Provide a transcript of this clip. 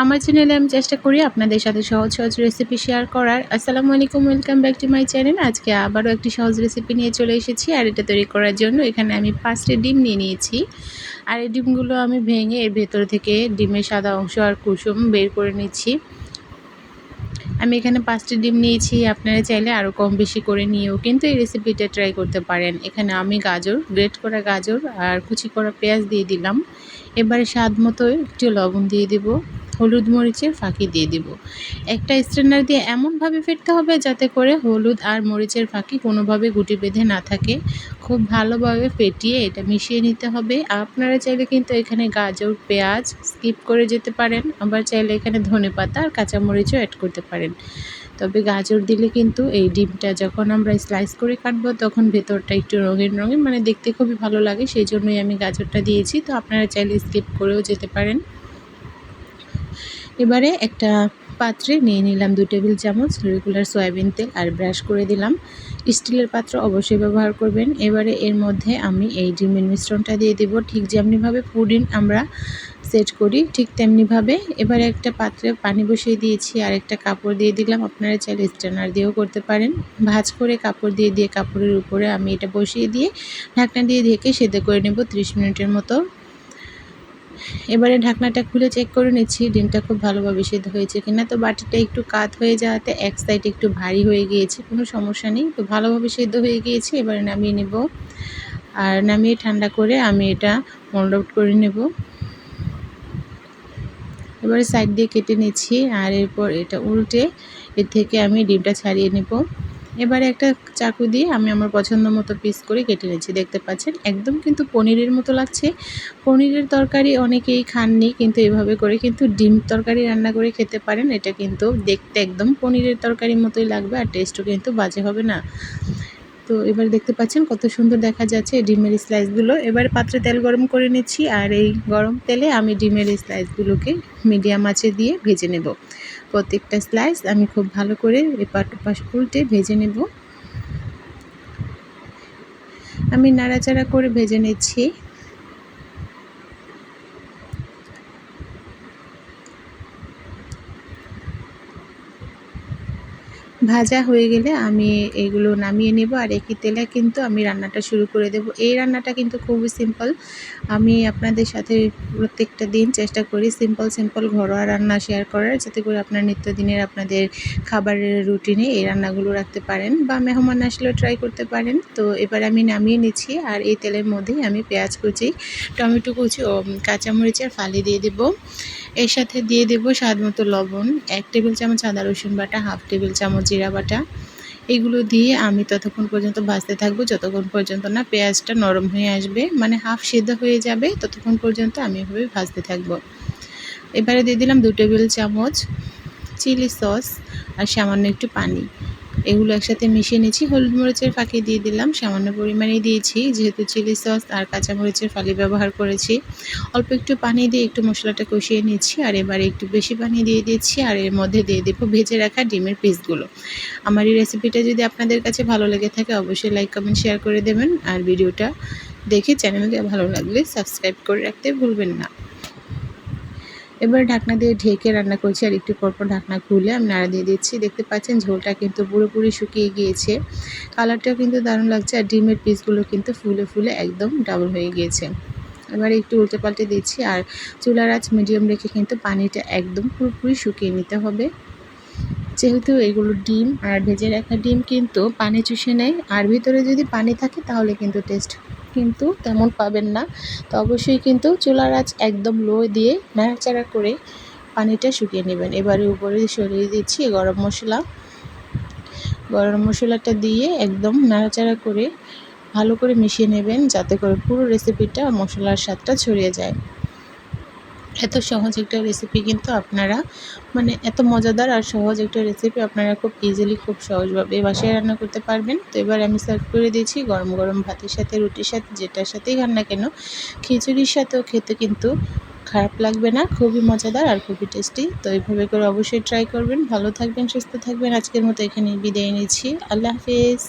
আমার চ্যানেলে আমি চেষ্টা করি আপনাদের সাথে সহজ সহজ রেসিপি শেয়ার করার। আসসালামু আলাইকুম welcome back to my channel আজকে আবারও একটি সহজ রেসিপি নিয়ে চলে এসেছি, আর এটা তৈরি করার জন্য এখানে আমি পাঁচটি ডিম নিয়ে নিয়েছি। আর এই ডিমগুলো আমি ভেঙে এর ভেতর থেকে ডিমের সাদা অংশ আর কুসুম বের করে নিচ্ছি। আমি এখানে পাঁচটি ডিম নিয়েছি, আপনারা চাইলে আরও কম বেশি করে নিয়েও কিন্তু এই রেসিপিটা ট্রাই করতে পারেন। এখানে আমি গাজর গ্রেট করা গাজর আর কুচি করা পেঁয়াজ দিয়ে দিলাম। এবারে স্বাদ মতো একটু লবণ দিয়ে দেবো। হলুদ মরিচের ফাঁকি দিয়ে দিব। একটা স্ট্রেনার দিয়ে এমনভাবে ফেটতে হবে যাতে করে হলুদ আর মরিচের ফাঁকি কোনোভাবে গুটি বেঁধে না থাকে। খুব ভালোভাবে ফেটিয়ে এটা মিশিয়ে নিতে হবে। আপনারা চাইলে কিন্তু এখানে গাজর, পেঁয়াজ স্কিপ করে যেতে পারেন। আবার চাইলে এখানে ধনে পাতা আর কাঁচামরিচও অ্যাড করতে পারেন। তবে গাজর দিলে কিন্তু এই ডিমটা যখন আমরা স্লাইস করে কাটবো তখন ভেতরটা একটু রঙিন রঙিন মানে দেখতে খুবই ভালো লাগে। সেই জন্যই আমি গাজরটা দিয়েছি। তো আপনারা চাইলে স্কিপ করেও যেতে পারেন। এবারে একটা পাত্রে নিয়ে নিলাম দু টেবিল চামচ রেগুলার সয়াবিন তেল আর ব্রাশ করে দিলাম। স্টিলের পাত্র অবশ্যই ব্যবহার করবেন। এবারে এর মধ্যে আমি এই ডিমের মিশ্রণটা দিয়ে দেব। ঠিক যেমনিভাবে পুডিং আমরা সেট করি, ঠিক তেমনিভাবে। এবারে একটা পাত্রে পানি বসিয়ে দিয়েছি আর একটা কাপড় দিয়ে দিলাম। আপনারা চাইলে স্ট্যান্ডার দিয়েও করতে পারেন। ভাজ করে কাপড় দিয়ে দিয়ে কাপড়ের উপরে আমি এটা বসিয়ে দিয়ে ঢাকনা দিয়ে ঢেকে সেদ্ধ করে নেব ত্রিশ মিনিটের মতো। এবারে ঢাকনাটা খুলে চেক করে নিচ্ছি, ডিমটা খুব ভালোভাবে সেদ্ধ হয়েছে কিনা। তো বাটিটা একটু কাত হয়ে যাওয়াতে এক সাইড একটু ভারী হয়ে গিয়েছে, কোনো সমস্যা নেই। তো ভালোভাবে সেদ্ধ হয়ে গিয়েছে, এবারে নামিয়ে নেব। আর নামিয়ে ঠান্ডা করে আমি এটা মোল্ড আউট করে নেব। এবারে সাইড দিয়ে কেটে নিচ্ছি, আর এরপর এটা উল্টে এর থেকে আমি ডিমটা ছাড়িয়ে নেব। এবারে একটা চাকু দিয়ে আমি আমার পছন্দ মতো পিস করে কেটে নিচ্ছি দেখতে পাচ্ছেন? একদম কিন্তু পনিরের মতো লাগছে। পনিরের তরকারি অনেকেই খাননি, কিন্তু এভাবে করে কিন্তু ডিম তরকারি রান্না করে খেতে পারেন। এটা কিন্তু দেখতে একদম পনিরের তরকারির মতোই লাগবে আর টেস্টও কিন্তু বাজে হবে না। তো এবার দেখতে পাচ্ছেন কত সুন্দর দেখা যাচ্ছে ডিমের স্লাইসগুলো এবার পাত্রে তেল গরম করে নিচ্ছি আর এই গরম তেলে আমি ডিমের স্লাইসগুলোকে মিডিয়াম আঁচে দিয়ে ভেজে নেব। প্রত্যেকটা স্লাইস আমি খুব ভালো করে এপাট ওপাশ উল্টে ভেজে নেব। আমি নাড়াচাড়া করে ভেজে নিচ্ছি। ভাজা হয়ে গেলে আমি এগুলো নামিয়ে নেব আর একই তেলে কিন্তু আমি রান্নাটা শুরু করে দেব। এই রান্নাটা কিন্তু খুবই সিম্পল। আমি আপনাদের সাথে প্রত্যেকটা দিন চেষ্টা করি সিম্পল সিম্পল ঘরোয়া রান্না শেয়ার করার, যাতে করে আপনার নিত্যদিনের আপনাদের খাবারের রুটিনে এই রান্নাগুলো রাখতে পারেন বা মেহমান আসলেও ট্রাই করতে পারেন। তো এবার আমি নামিয়ে নিচ্ছি আর এই তেলের মধ্যেই আমি পেঁয়াজ কুচি, টমেটো কুচি ও কাঁচামরিচের ফালি দিয়ে দেব। এর সাথে দিয়ে দেব স্বাদ মতো লবণ, এক টেবিল চামচ আদা, রসুন বাটা, হাফ টেবিল চামচ জিরা বাটা। এগুলো দিয়ে আমি ততক্ষণ পর্যন্ত ভাজতে থাকব, যতক্ষণ পর্যন্ত না পেঁয়াজটা নরম হয়ে আসবে মানে হাফ সিদ্ধ হয়ে যাবে, ততক্ষণ পর্যন্ত আমি এভাবে ভাজতে থাকব। এবারে দিয়ে দিলাম দু টেবিল চামচ চিলি সস আর সামান্য একটু পানি। এগুলো একসাথে মিশিয়ে নিয়েছি। হলুদ মরিচের ফাঁকি দিয়ে দিলাম, সামান্য পরিমাণে দিয়েছি। যেহেতু চিলি সস আর কাঁচা মরিচের ফালি ব্যবহার করেছি, অল্প একটু পানি দিয়ে একটু মশলাটা কষিয়ে নিচ্ছি আর এবারে একটু বেশি পানি দিয়ে দিচ্ছি আর এর মধ্যে দিয়ে দেবো ভেজে রাখা ডিমের পিসগুলো। আমার এই রেসিপিটা যদি আপনাদের কাছে ভালো লেগে থাকে, অবশ্যই লাইক, কমেন্ট, শেয়ার করে দেবেন। আর ভিডিওটা দেখে চ্যানেলটা ভালো লাগলে সাবস্ক্রাইব করে রাখতে ভুলবেন না। এবার ঢাকনা দিয়ে ঢেকে রান্না করছি আর একটু পরপর ঢাকনা খুলে আমি নাড়া দিয়ে দিচ্ছি। দেখতে পাচ্ছেন ঝোলটা কিন্তু পুরোপুরি শুকিয়ে গিয়েছে। কালারটাও কিন্তু দারুণ লাগছে আর ডিমের পিসগুলো কিন্তু ফুলে ফুলে একদম ডাবল হয়ে গিয়েছে। এবার একটু উল্টে পাল্টে দিচ্ছি আর চুলার আঁচ মিডিয়াম রেখে কিন্তু পানিটা একদম পুরোপুরি শুকিয়ে নিতে হবে। যেহেতু এগুলো ডিম আর ভেজে রাখা ডিম কিন্তু পানি চুষে নেয়। আর ভিতরে যদি পানি থাকে তাহলে কিন্তু টেস্ট কিন্তু তেমন পাবেন না। তো অবশ্যই কিন্তু চুলার আঁচ একদম লো দিয়ে নাড়াচাড়া করে পানিটা শুকিয়ে নেবেন। এবারে উপরে সরিয়ে দিচ্ছি গরম মশলা। গরম মশলাটা দিয়ে একদম নাড়াচাড়া করে ভালো করে মিশিয়ে নেবেন যাতে করে পুরো রেসিপিটা মশলার স্বাদটা ছড়িয়ে যায়। এত সহজ একটা রেসিপি কিন্তু আপনারা মানে এত মজাদার আর সহজ একটা রেসিপি আপনারা খুব ইজিলি খুব সহজভাবে বাসায় রান্না করতে পারবেন। তো এবার আমি সার্ভ করে দিয়েছি গরম গরম ভাতের সাথে, রুটির সাথে, যেটার সাথেই খান না কেন, খিচুড়ির সাথেও খেতে কিন্তু খারাপ লাগবে না, খুবই মজাদার আর খুবই টেস্টি তো এইভাবে করে অবশ্যই ট্রাই করবেন। ভালো থাকবেন, সুস্থ থাকবেন। আজকের মতো এখানে বিদায় নিচ্ছি। আল্লাহ হাফিজ।